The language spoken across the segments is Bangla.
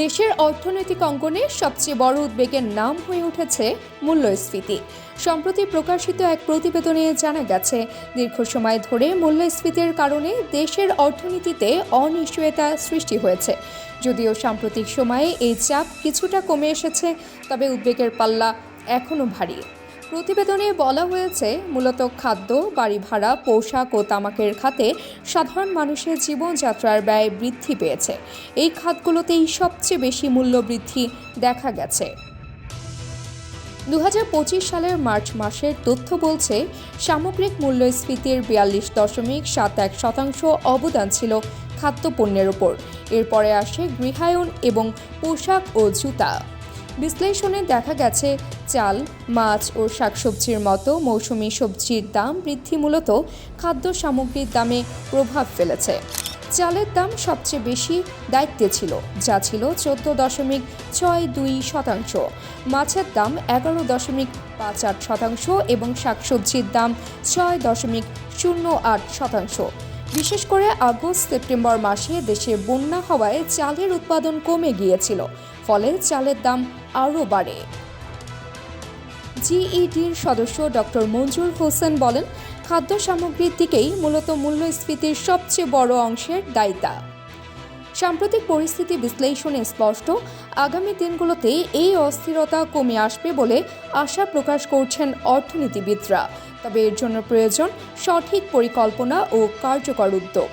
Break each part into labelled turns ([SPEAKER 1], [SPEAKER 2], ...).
[SPEAKER 1] দেশের অর্থনৈতিক অঙ্গনে সবচেয়ে বড় উদ্বেগের নাম হয়ে উঠেছে মূল্যস্ফীতি। সম্প্রতি প্রকাশিত এক প্রতিবেদনে জানা গেছে, দীর্ঘ সময় ধরে মূল্যস্ফীতির কারণে দেশের অর্থনীতিতে অনিশ্চয়তা সৃষ্টি হয়েছে। যদিও সাম্প্রতিক সময়ে এই চাপ কিছুটা কমে এসেছে, তবে উদ্বেগের পাল্লা এখনও ভারী। প্রতিবেদনে বলা হয়েছে, মূলত খাদ্য, বাড়ি ভাড়া, পোশাক ও তামাকের খাতে সাধারণ মানুষের জীবনযাত্রার ব্যয় বৃদ্ধি পেয়েছে। এই খাতগুলোতেই সবচেয়ে বেশি মূল্য বৃদ্ধি দেখা গেছে। দু হাজার পঁচিশ সালের মার্চ মাসের তথ্য বলছে, সামগ্রিক মূল্যস্ফীতির বিয়াল্লিশ দশমিক সাত এক শতাংশ অবদান ছিল খাদ্যপণ্যের ওপর এরপরে আসে গৃহায়ন এবং পোশাক ও জুতা। বিশ্লেষণে দেখা গেছে চাল, মাছ ও শাকসবজির মতো মৌসুমি সবজির দাম বৃদ্ধি মূলত খাদ্য সামগ্রীর দামে প্রভাব ফেলেছে। চালের দাম সবচেয়ে বেশি দায়িত্বে ছিল, যা ছিল চোদ্দ দশমিক ছয় দুই শতাংশ। মাছের দাম এগারো দশমিক পাঁচ আট শতাংশ এবং শাকসবজির দাম ছয় দশমিক শূন্য আট শতাংশ। বিশেষ করে আগস্ট সেপ্টেম্বর মাসে দেশে বন্যা হওয়ায় চালের উৎপাদন কমে গিয়েছিল, ফলে চালের দাম আরও বাড়ে। জিইডির সদস্য ডক্টর মঞ্জুর হোসেন বলেন, খাদ্য সামগ্রীর দিকেই মূলত মূল্যস্ফীতির সবচেয়ে বড় অংশের দায়িতা সাম্প্রতিক পরিস্থিতি বিশ্লেষণে স্পষ্ট, আগামী দিনগুলোতে এই অস্থিরতা কমে আসবে বলে আশা প্রকাশ করছেন অর্থনীতিবিদরা। তবে এর জন্য প্রয়োজন সঠিক পরিকল্পনা ও কার্যকর উদ্যোগ।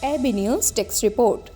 [SPEAKER 1] AB news text report.